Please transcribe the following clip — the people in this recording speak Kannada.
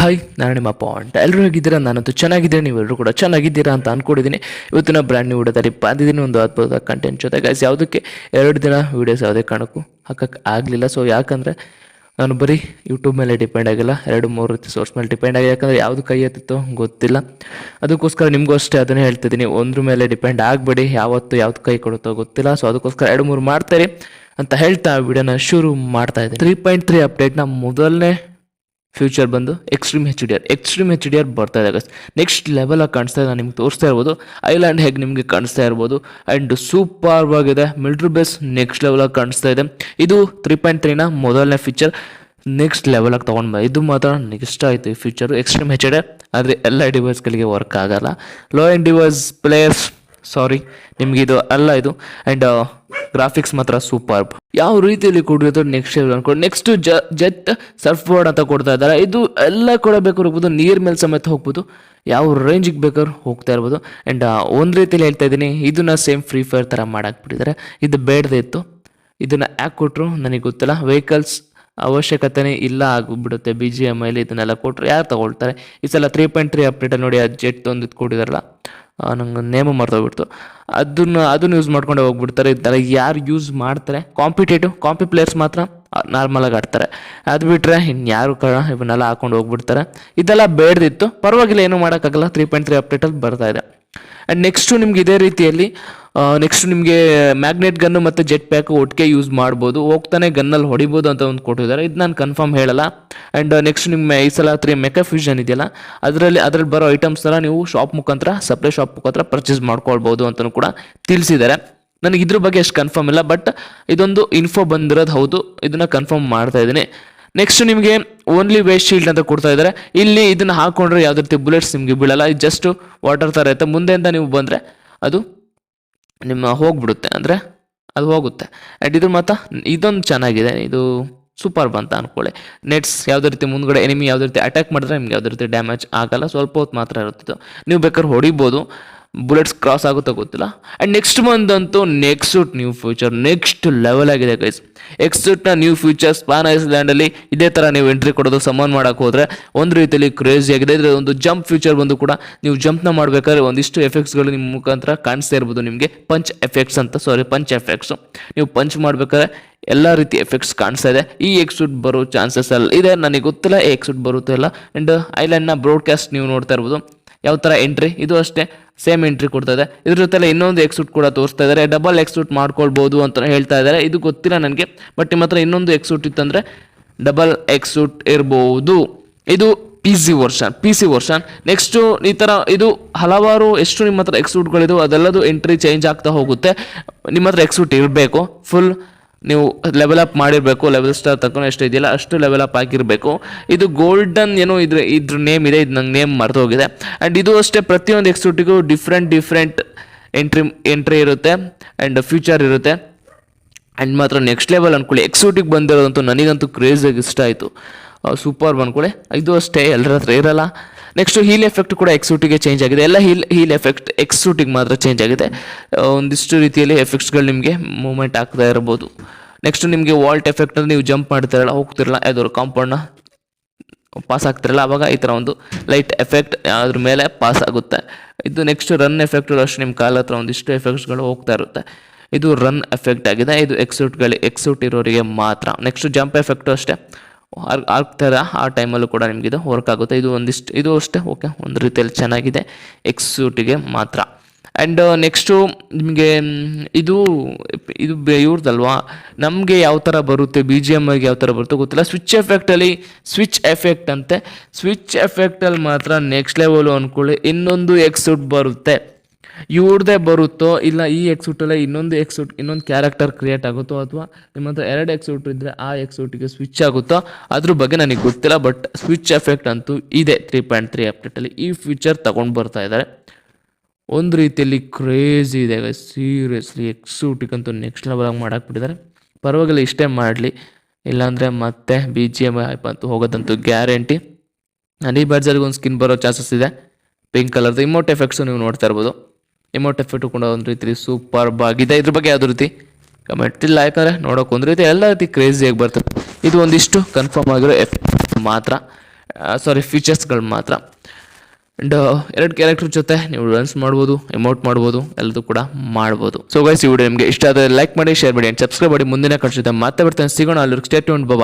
ಹಾಯ್ ನಾನು ನಿಮ್ಮ ಪಾಯಿಂಟ್ ಎಲ್ಲರೂ ಹೇಗಿದ್ದೀರಾ? ನಾನಂತೂ ಚೆನ್ನಾಗಿದ್ದೀನಿ. ನೀವೆಲ್ಲರೂ ಕೂಡ ಚೆನ್ನಾಗಿದ್ದೀರಾ ಅಂತ ಅಂದ್ಕೊಂಡಿದ್ದೀನಿ ಇವತ್ತಿನ ಬ್ರ್ಯಾಂಡ್ ನ್ಯೂ ವಿಡಿಯೋದಲ್ಲಿ ಬಂದಿದ್ದೀನಿ. ಒಂದು ಅದ್ಭುತ ಕಂಟೆಂಟ್ ಜೊತೆ. ಗೈಸ್ ಯಾವುದಕ್ಕೆ? ಎರಡು ದಿನ ವೀಡಿಯೋಸ್ ಯಾವುದೇ ಕಾರಣಕ್ಕೂ ಹಾಕಕ್ಕೆ ಆಗಲಿಲ್ಲ. ಸೊ ಯಾಕಂದರೆ ನಾನು ಬರೀ ಯೂಟ್ಯೂಬ್ ಮೇಲೆ ಡಿಪೆಂಡ್ ಆಗಿಲ್ಲ. ಎರಡು, ಮೂರು ರೀತಿ ಸೋರ್ಸ್ ಮೇಲೆ ಡಿಪೆಂಡ್ ಆಗಿ ಯಾಕಂದರೆ ಯಾವುದು ಕೈ ಎತ್ತಿತ್ತೋ ಗೊತ್ತಿಲ್ಲ. ಅದಕ್ಕೋಸ್ಕರ ನಿಮಗೂ ಅಷ್ಟೇ ಅದನ್ನೇ ಹೇಳ್ತಿದ್ದೀನಿ. ಒಂದ್ರ ಮೇಲೆ ಡಿಪೆಂಡ್ ಆಗಬೇಡಿ. ಯಾವತ್ತು ಯಾವ್ದು ಕೈ ಕೊಡುತ್ತೋ ಗೊತ್ತಿಲ್ಲ. ಸೊ ಅದಕ್ಕೋಸ್ಕರ ಎರಡು, ಮೂರು ಮಾಡ್ತಾರೆ ಅಂತ ಹೇಳ್ತಾ ವಿಡಿಯೋನ ಶುರು ಮಾಡ್ತಾ ಇದ್ದೀನಿ. ತ್ರೀ ಪಾಯಿಂಟ್ ತ್ರೀ ಅಪ್ಡೇಟ್ನ ಮೊದಲನೇ ಫ್ಯೂಚರ್ ಬಂದು extreme H D R extreme H D R ಬರ್ತಾ ಇದೆ ಗಸ್ ನೆಕ್ಸ್ಟ್ ಆಗಿ ಕಾಣಿಸ್ತಾ ಇದೆ ನಾನು ನಿಮ್ಗೆ ತೋರಿಸ್ತಾ ಇರ್ಬೋದು. ಐಲ್ಯಾಂಡ್ ಹೇಗೆ ನಿಮಗೆ ಕಾಣಿಸ್ತಾ ಇರ್ಬೋದು. ಆ್ಯಂಡ್ ಸೂಪರ್ ಆಗಿದೆ ಮಿಲ್ಟ್ರಿ ಬೇಸ್ ನೆಕ್ಸ್ಟ್ ಲೆವೆಲಾಗಿ ಕಾಣಿಸ್ತಾ ಇದೆ. ಇದು ತ್ರೀ ಪಾಯಿಂಟ್ ತ್ರೀನ ಮೊದಲನೇ ಫೀಚರ್ ನೆಕ್ಸ್ಟ್ ಲೆವೆಲಾಗಿ ತೊಗೊಂಡು ಬಂದ ಇದು ಮಾತ್ರ ನನಗೆ ಇಷ್ಟ ಆಯಿತು ಈ feature extreme H D R ಆದರೆ ಎಲ್ಲ ಡಿವೈಸ್ಗಳಿಗೆ ವರ್ಕ್ ಆಗಲ್ಲ. Low end device players sorry ನಿಮ್ಗೆ ಇದು ಅಲ್ಲ ಇದು. ಆ್ಯಂಡ್ ಗ್ರಾಫಿಕ್ಸ್ ಮಾತ್ರ ಸೂಪರ್ ಯಾವ ರೀತಿಯಲ್ಲಿ ಕೊಡಿರೋದು ನೆಕ್ಸ್ಟ್ ಅನ್ಕೊಂಡು ನೆಕ್ಸ್ಟ್ ಜೆಟ್ ಸರ್ಫ್ ಬೋರ್ಡ್ ಅಂತ ಕೊಡ್ತಾ ಇದ್ದಾರೆ. ಇದು ಎಲ್ಲ ಕೂಡ ಬೇಕಾದ್ರೆ ಹೋಗ್ಬೋದು, ನೀರ್ ಮೇಲೆ ಸಮೇತ ಹೋಗ್ಬೋದು. ಯಾವ ರೇಂಜಿಗೆ ಬೇಕಾದ್ರೂ ಹೋಗ್ತಾ ಇರ್ಬೋದು. ಆ್ಯಂಡ್ ಒಂದು ರೀತಿಯಲ್ಲಿ ಹೇಳ್ತಾ ಇದ್ದೀನಿ, ಇದನ್ನ ಸೇಮ್ ಫ್ರೀ ಫೈರ್ ಥರ ಮಾಡಾಕ್ಬಿಟ್ಟಿದ್ದಾರೆ. ಇದು ಬೇಡದೇ ಇತ್ತು. ಇದನ್ನ ಯಾಕೆ ಕೊಟ್ಟರು ನನಗೆ ಗೊತ್ತಿಲ್ಲ. ವೆಹಿಕಲ್ಸ್ ಅವಶ್ಯಕತೆನೇ ಇಲ್ಲ ಆಗಿಬಿಡುತ್ತೆ. ಬಿ ಜಿ ಎಂ ಐಲಿ ಇದನ್ನೆಲ್ಲ ಕೊಟ್ಟರು ಯಾರು ತಗೊಳ್ತಾರೆ? ಈ ಸಲ ತ್ರೀ ಪಾಯಿಂಟ್ ತ್ರೀ ಅಪ್ಡೇಟ್ ನೋಡಿ ಆ ಜೆಟ್ ಒಂದು ಕೊಟ್ಟಿದಾರಲ್ಲ. ನಂಗೆ ನೇಮ ಮರ್ತೋಗ್ಬಿಡ್ತು ಅದನ್ನ, ಅದನ್ನು ಯೂಸ್ ಮಾಡ್ಕೊಂಡು ಹೋಗ್ಬಿಡ್ತಾರೆ. ಇದೆಲ್ಲ ಯಾರು ಯೂಸ್ ಮಾಡ್ತಾರೆ? ಕಾಂಪಿಟೇಟಿವ್ ಕಾಂಪಿ ಪ್ಲೇಯರ್ಸ್ ಮಾತ್ರ ನಾರ್ಮಲಾಗಿ ಆಡ್ತಾರೆ. ಅದು ಬಿಟ್ಟರೆ ಇನ್ಯಾರು ಕಣ, ಇವನ್ನೆಲ್ಲ ಹಾಕೊಂಡು ಹೋಗ್ಬಿಡ್ತಾರೆ. ಇದೆಲ್ಲ ಬೇಡದಿತ್ತು. ಪರವಾಗಿಲ್ಲ, ಏನೂ ಮಾಡೋಕ್ಕಾಗಲ್ಲ. ತ್ರೀ ಪಾಯಿಂಟ್ ತ್ರೀ ಅಪ್ಡೇಟಲ್ಲಿ ಬರ್ತಾ ಇದೆ. ಆ್ಯಂಡ್ ನೆಕ್ಸ್ಟು ನಿಮ್ಗೆ ಇದೇ ರೀತಿಯಲ್ಲಿ ನೆಕ್ಸ್ಟ್ ನಿಮಗೆ ಮ್ಯಾಗ್ನೆಟ್ ಗನ್ನು ಮತ್ತು ಜೆಟ್ ಪ್ಯಾಕ್ ಒಟ್ಟಿಗೆ ಯೂಸ್ ಮಾಡ್ಬೋದು. ಹೋಗ್ತಾನೆ ಗನ್ನಲ್ಲಿ ಹೊಡಿಬೋದು ಅಂತ ಒಂದು ಕೊಟ್ಟಿದ್ದಾರೆ. ಇದು ನಾನು ಕನ್ಫರ್ಮ್ ಹೇಳಲ್ಲ. ಆ್ಯಂಡ್ ನೆಕ್ಸ್ಟ್ ನಿಮ್ಮ ಈ ಸಲ ತ್ರೀ ಮೆಕಾ ಫ್ಯೂಷನ್ ಇದೆಯಲ್ಲ, ಅದರಲ್ಲಿ ಅದರಲ್ಲಿ ಬರೋ ಐಟಮ್ಸ್ನೆಲ್ಲ ನೀವು ಶಾಪ್ ಮುಖಾಂತರ ಸಪ್ಲೈ ಶಾಪ್ ಮುಖಾಂತರ ಪರ್ಚೇಸ್ ಮಾಡ್ಕೊಳ್ಬೋದು ಅಂತಲೂ ಕೂಡ ತಿಳಿಸಿದ್ದಾರೆ. ನನಗೆ ಇದ್ರ ಬಗ್ಗೆ ಅಷ್ಟು ಕನ್ಫರ್ಮ್ ಇಲ್ಲ ಬಟ್ ಇದೊಂದು ಇನ್ಫೋ ಬಂದಿರೋದು ಹೌದು. ಇದನ್ನು ಕನ್ಫರ್ಮ್ ಮಾಡ್ತಾ ಇದ್ದೀನಿ. ನೆಕ್ಸ್ಟ್ ನಿಮಗೆ ಓನ್ಲಿ ವೇಸ್ಟ್ ಶೀಲ್ಡ್ ಅಂತ ಕೊಡ್ತಾ ಇದ್ದಾರೆ. ಇಲ್ಲಿ ಇದನ್ನು ಹಾಕೊಂಡ್ರೆ ಯಾವುದೇ ರೀತಿ ಬುಲೆಟ್ಸ್ ನಿಮಗೆ ಬೀಳಲ್ಲ. ಇದು ಜಸ್ಟ್ ವಾಟರ್ ಥರ ಇರುತ್ತೆ. ಮುಂದೆಯಿಂದ ನೀವು ಬಂದರೆ ಅದು ನಿಮ್ಮ ಹೋಗ್ಬಿಡುತ್ತೆ ಅಂದರೆ ಅದು ಹೋಗುತ್ತೆ. ಆ್ಯಂಡ್ ಇದ್ರ ಮಾತ್ರ ಇದೊಂದು ಚೆನ್ನಾಗಿದೆ. ಇದು ಸೂಪರ್ ಬಂತ ಅಂದ್ಕೊಳ್ಳಿ ನೆಟ್ಸ್ ಯಾವುದೇ ರೀತಿ ಮುಂದ್ಗಡೆ ಎನಿಮಿ ಯಾವುದೇ ರೀತಿ ಅಟ್ಯಾಕ್ ಮಾಡಿದ್ರೆ ನಿಮ್ಗೆ ಯಾವುದೇ ರೀತಿ ಡ್ಯಾಮೇಜ್ ಆಗಲ್ಲ. ಸ್ವಲ್ಪ ಹೊತ್ತು ಮಾತ್ರ ಇರುತ್ತಿತ್ತು. ನೀವು ಬೇಕಾದ್ರೆ ಹೊಡಿಬೋದು. ಬುಲೆಟ್ಸ್ ಕ್ರಾಸ್ ಆಗುತ್ತೋ ಗೊತ್ತಿಲ್ಲ. ಆ್ಯಂಡ್ ನೆಕ್ಸ್ಟ್ ಮಂತ್ ಅಂತೂ next suit new future next level ಆಗಿದೆ ಗೈಸ್ ಎಕ್ಸ್ಟ್ನ ನ್ಯೂ ಫ್ಯೂಚರ್ ಸ್ಪಾನ್ ಐಸ್ಲ್ಯಾಂಡಲ್ಲಿ ಇದೇ ಥರ ನೀವು ಎಂಟ್ರಿ ಕೊಡೋದು ಸಮಾನ್ ಮಾಡೋಕೆ ಹೋದರೆ ಒಂದು ರೀತಿಯಲ್ಲಿ ಕ್ರೇಜಿ ಆಗಿದೆ. ಇದರ ಒಂದು ಜಂಪ್ ಫ್ಯೂಚರ್ ಬಂದು ಕೂಡ ನೀವು ಜಂಪ್ನ ಮಾಡಬೇಕಾದ್ರೆ ಒಂದಿಷ್ಟು ಎಫೆಕ್ಟ್ಸ್ಗಳು ನಿಮ್ಮ ಮುಖಾಂತರ ಕಾಣಿಸ್ತಾ ಇರ್ಬೋದು ನಿಮಗೆ. ಪಂಚ್ ಎಫೆಕ್ಟ್ಸ್ ಅಂತ ಸಾರಿ ಪಂಚ್ ಎಫೆಕ್ಟ್ಸು ನೀವು ಪಂಚ್ ಮಾಡಬೇಕಾದ್ರೆ ಎಲ್ಲ ರೀತಿ ಎಫೆಕ್ಟ್ಸ್ ಕಾಣಿಸ್ತಾ ಇದೆ. ಈ ಸೂಟ್ ಬರೋ ಚಾನ್ಸಸ್ ಅಲ್ಲ ಇದೆ. ನನಗೆ ಗೊತ್ತಿಲ್ಲ ಎಕ್ಸುಟ್ ಬರುತ್ತೆ ಇಲ್ಲ. ಆ್ಯಂಡ್ ಐಲ್ಯಾಂಡ್ನ ಬ್ರಾಡ್ಕಾಸ್ಟ್ ನೀವು ನೋಡ್ತಾ ಇರ್ಬೋದು. ಯಾವ ಥರ ಎಂಟ್ರಿ ಇದು ಅಷ್ಟೇ ಸೇಮ್ ಎಂಟ್ರಿ ಕೊಡ್ತಾ ಇದೆ ಇದ್ರ ಜೊತೆಲೆ ಇನ್ನೊಂದು ಎಕ್ಸೂಟ್ ಕೂಡ ತೋರಿಸ್ತಾ ಇದ್ದಾರೆ ಡಬಲ್ ಎಕ್ಸೂಟ್ ಮಾಡ್ಕೊಳ್ಬೋದು ಅಂತ ಹೇಳ್ತಾ ಇದ್ದಾರೆ ಇದು ಗೊತ್ತಿಲ್ಲ ನನಗೆ ಬಟ್ ನಿಮ್ಮ ಹತ್ರ ಇನ್ನೊಂದು ಎಕ್ಸೂಟ್ ಇತ್ತಂದರೆ ಡಬಲ್ ಎಕ್ಸೂಟ್ ಇರ್ಬೋದು. ಇದು P C version P C version next ಈ ಥರ ಇದು ಹಲವಾರು, ಎಷ್ಟು ನಿಮ್ಮ ಹತ್ರ ಎಕ್ಸೂಟ್ಗಳಿದು ಅದೆಲ್ಲದು ಎಂಟ್ರಿ ಚೇಂಜ್ ಆಗ್ತಾ ಹೋಗುತ್ತೆ. ನಿಮ್ಮ ಹತ್ರ ಎಕ್ಸೂಟ್ ಇರಬೇಕು ಫುಲ್ ನೀವು ಲೆವೆಲ್ ಅಪ್ ಮಾಡಿರಬೇಕು ಲೆವೆಲ್ ಸ್ಟಾರ್ ತಕೊಂಡು ಎಷ್ಟು ಇದೆಯಲ್ಲ, ಅಷ್ಟು ಲೆವೆಲ್ ಅಪ್ ಆಗಿರಬೇಕು. ಇದು ಗೋಲ್ಡನ್ ಏನೋ ಇದ್ರ ಇದ್ರ ನೇಮ್ ಇದೆ, ಇದು ನಂಗೆ ನೇಮ್ ಮರ್ತೋಗಿದೆ ಆ್ಯಂಡ್ ಇದು ಅಷ್ಟೇ, ಪ್ರತಿಯೊಂದು ಎಕ್ಸ್ಟ್ರೂಟಿಗೂ ಡಿಫ್ರೆಂಟ್ ಡಿಫ್ರೆಂಟ್ ಎಂಟ್ರಿ ಎಂಟ್ರಿ ಇರುತ್ತೆ ಆ್ಯಂಡ್ ಫ್ಯೂಚರ್ ಇರುತ್ತೆ. ಆ್ಯಂಡ್ ಮಾತ್ರ ನೆಕ್ಸ್ಟ್ ಲೆವೆಲ್ ಅಂದ್ಕೊಳ್ಳಿ ಎಕ್ಸೂಟಿಗೆ ಬಂದಿರೋದಂತೂ ನನಗಂತೂ ಕ್ರೇಜಾಗಿ ಇಷ್ಟ ಆಯಿತು. ಸೂಪರ್ ಬಂದ್ಕೊಳ್ಳಿ ಇದು ಅಷ್ಟೇ ಎಲ್ಲರ ಹತ್ರ ಇರಲ್ಲ. ನೆಕ್ಸ್ಟು ಹೀಲ್ ಎಫೆಕ್ಟ್ ಕೂಡ ಎಕ್ಸೂಟಿಗೆ ಚೇಂಜ್ ಆಗಿದೆ. ಎಲ್ಲ ಹೀಲ್ ಹೀಲ್ ಎಫೆಕ್ಟ್ ಎಕ್ಸೂಟಿಗೆ ಮಾತ್ರ ಚೇಂಜ್ ಆಗಿದೆ. ಒಂದಿಷ್ಟು ರೀತಿಯಲ್ಲಿ ಎಫೆಕ್ಟ್ಸ್ಗಳು ನಿಮಗೆ ಮೂವ್ಮೆಂಟ್ ಆಗ್ತಾ ಇರ್ಬೋದು. ನೆಕ್ಸ್ಟ್ ನಿಮಗೆ ವಾಲ್ಟ್ ಎಫೆಕ್ಟ್ ನೀವು ಜಂಪ್ ಮಾಡ್ತಿರಲ್ಲ, ಹೋಗ್ತಿರಲ್ಲ, ಯಾವ್ದಾದ್ರು ಕಾಂಪೌಂಡ್ನ ಪಾಸ್ ಆಗ್ತಿರಲ್ಲ ಆವಾಗ ಈ ಥರ ಒಂದು ಲೈಟ್ ಎಫೆಕ್ಟ್ ಅದ್ರ ಮೇಲೆ ಪಾಸ್ ಆಗುತ್ತೆ. ಇದು ನೆಕ್ಸ್ಟ್ ರನ್ ಎಫೆಕ್ಟ್ ಅಷ್ಟು ನಿಮ್ಮ ಕಾಲ ಹತ್ರ ಒಂದಿಷ್ಟು ಎಫೆಕ್ಟ್ಸ್ಗಳು ಹೋಗ್ತಾ ಇರುತ್ತೆ. ಇದು ರನ್ ಎಫೆಕ್ಟ್ ಆಗಿದೆ. ಇದು ಎಕ್ಸೂಟ್ಗಳು ಎಕ್ಸೂಟ್ ಇರೋರಿಗೆ ಮಾತ್ರ. ನೆಕ್ಸ್ಟ್ ಜಂಪ್ ಎಫೆಕ್ಟು ಅಷ್ಟೇ. ಆಗ್ತಾರ ಆ ಟೈಮಲ್ಲೂ ಕೂಡ ನಿಮಗಿದು ವರ್ಕ್ ಆಗುತ್ತೆ. ಇದು ಒಂದಿಷ್ಟು ಇದು ಅಷ್ಟೇ ಓಕೆ ಒಂದು ರೀತಿಯಲ್ಲಿ ಚೆನ್ನಾಗಿದೆ ಎಕ್ಸೂಟಿಗೆ ಮಾತ್ರ. ಆ್ಯಂಡ್ ನೆಕ್ಸ್ಟು ನಿಮಗೆ ಇದು ಇದು ಇವ್ರದಲ್ವಾ? ನಮಗೆ ಯಾವ ಥರ ಬರುತ್ತೆ ಬಿ ಜಿ ಎಂ ಐಗೆ ಯಾವ ಥರ ಬರುತ್ತೋ ಗೊತ್ತಿಲ್ಲ. ಸ್ವಿಚ್ ಎಫೆಕ್ಟಲ್ಲಿ ಸ್ವಿಚ್ ಎಫೆಕ್ಟ್ ಅಂತೆ. ಸ್ವಿಚ್ ಎಫೆಕ್ಟಲ್ಲಿ ಮಾತ್ರ ನೆಕ್ಸ್ಟ್ ಲೆವೆಲು ಅಂದ್ಕೊಳ್ಳಿ ಇನ್ನೊಂದು ಎಕ್ಸೂಟ್ ಬರುತ್ತೆ. ಇವ್ರದ್ದೇ ಬರುತ್ತೋ ಇಲ್ಲ ಈ ಎಕ್ಸೂಟಲ್ಲೇ ಇನ್ನೊಂದು ಎಕ್ಸೂಟ್ ಇನ್ನೊಂದು ಕ್ಯಾರೆಕ್ಟರ್ ಕ್ರಿಯೇಟ್ ಆಗುತ್ತೋ ಅಥವಾ ನಿಮ್ಮ ಹತ್ರ ಎರಡು ಎಕ್ಸೂಟ್ ಇದ್ದರೆ ಆ ಎಕ್ಸೂಟಿಗೆ ಸ್ವಿಚ್ ಆಗುತ್ತೋ, ಅದ್ರ ಬಗ್ಗೆ ನನಗೆ ಗೊತ್ತಿಲ್ಲ ಬಟ್ ಸ್ವಿಚ್ ಎಫೆಕ್ಟ್ ಅಂತೂ ಇದೆ ತ್ರೀ ಪಾಯಿಂಟ್ ತ್ರೀ ಅಪ್ಡೇಟಲ್ಲಿ ಈ ಫೀಚರ್ ತಗೊಂಡು ಬರ್ತಾ ಇದ್ದಾರೆ ಒಂದು ರೀತಿಯಲ್ಲಿ ಕ್ರೇಜಿ ಇದೆ ಸೀರಿಯಸ್ಲಿ ಎಕ್ಸ್ ಹುಟ್ಟಿಗಂತೂ ನೆಕ್ಸ್ಟ್ ಲೆವೆಲಾಗಿ ಮಾಡಾಕ್ಬಿಟ್ಟಿದ್ದಾರೆ ಪರವಾಗಿಲ್ಲ, ಇಷ್ಟೇ ಮಾಡಲಿ. ಇಲ್ಲಾಂದರೆ ಮತ್ತೆ ಬಿ ಜಿ ಎಂ ಐ ಅಂತೂ ಹೋಗೋದಂತೂ ಗ್ಯಾರಂಟಿ ಅನಿ ಬರ್ಜರ್ಗೆ ಒಂದು ಸ್ಕಿನ್ ಬರೋ ಚಾನ್ಸಸ್ ಇದೆ. ಪಿಂಕ್ ಕಲರ್ದು ಇಮೋಟ್ ಎಫೆಕ್ಟ್ಸು ನೀವು ನೋಡ್ತಾ ಇರ್ಬೋದು. ಇಮೋಟ್ ಎಫೆಕ್ಟ್ ಕೂಡ ಒಂದು ರೀತಿ ಸೂಪರ್ ಆಗಿದೆ ಇದ್ರ ಬಗ್ಗೆ ಯಾವ್ದು ರೀತಿ? ಕಮೆಂಟ್ ಇಲ್ಲ ಯಾಕಂದರೆ ನೋಡೋಕೆ ಒಂದು ರೀತಿ ಎಲ್ಲ ರೀತಿ ಕ್ರೇಜಿಯಾಗಿ ಬರ್ತದೆ ಇದು ಒಂದಿಷ್ಟು ಕನ್ಫರ್ಮ್ ಆಗಿರೋ ಎಫೆಕ್ಟ್ ಮಾತ್ರ. ಸಾರಿ ಫೀಚರ್ಸ್ಗಳು ಮಾತ್ರ. ಆ್ಯಂಡ್ ಎರಡು ಕ್ಯಾರೆಕ್ಟರ್ ಜೊತೆ ನೀವು ರನ್ಸ್ ಮಾಡ್ಬೋದು ಎಮೌಂಟ್ ಮಾಡ್ಬೋದು, ಎಲ್ಲದೂ ಕೂಡ ಮಾಡ್ಬೋದು. ಸೊ ಗೈಸ್ ಈ ವಿಡಿಯೋ ನಿಮಗೆ ಇಷ್ಟ ಆದರೆ ಲೈಕ್ ಮಾಡಿ ಶೇರ್ ಮಾಡಿ ಆ್ಯಂಡ್ ಸಬ್ಸ್ಕ್ರೈಬ್ ಮಾಡಿ. ಮುಂದಿನ ಕಡೆ ಮತ್ತೆ ಬರ್ತಾನೆ. ಸಿಗೋಣ ಅಲ್ಲಿ ಸ್ಟೇಟ್ ಬಾಬಾ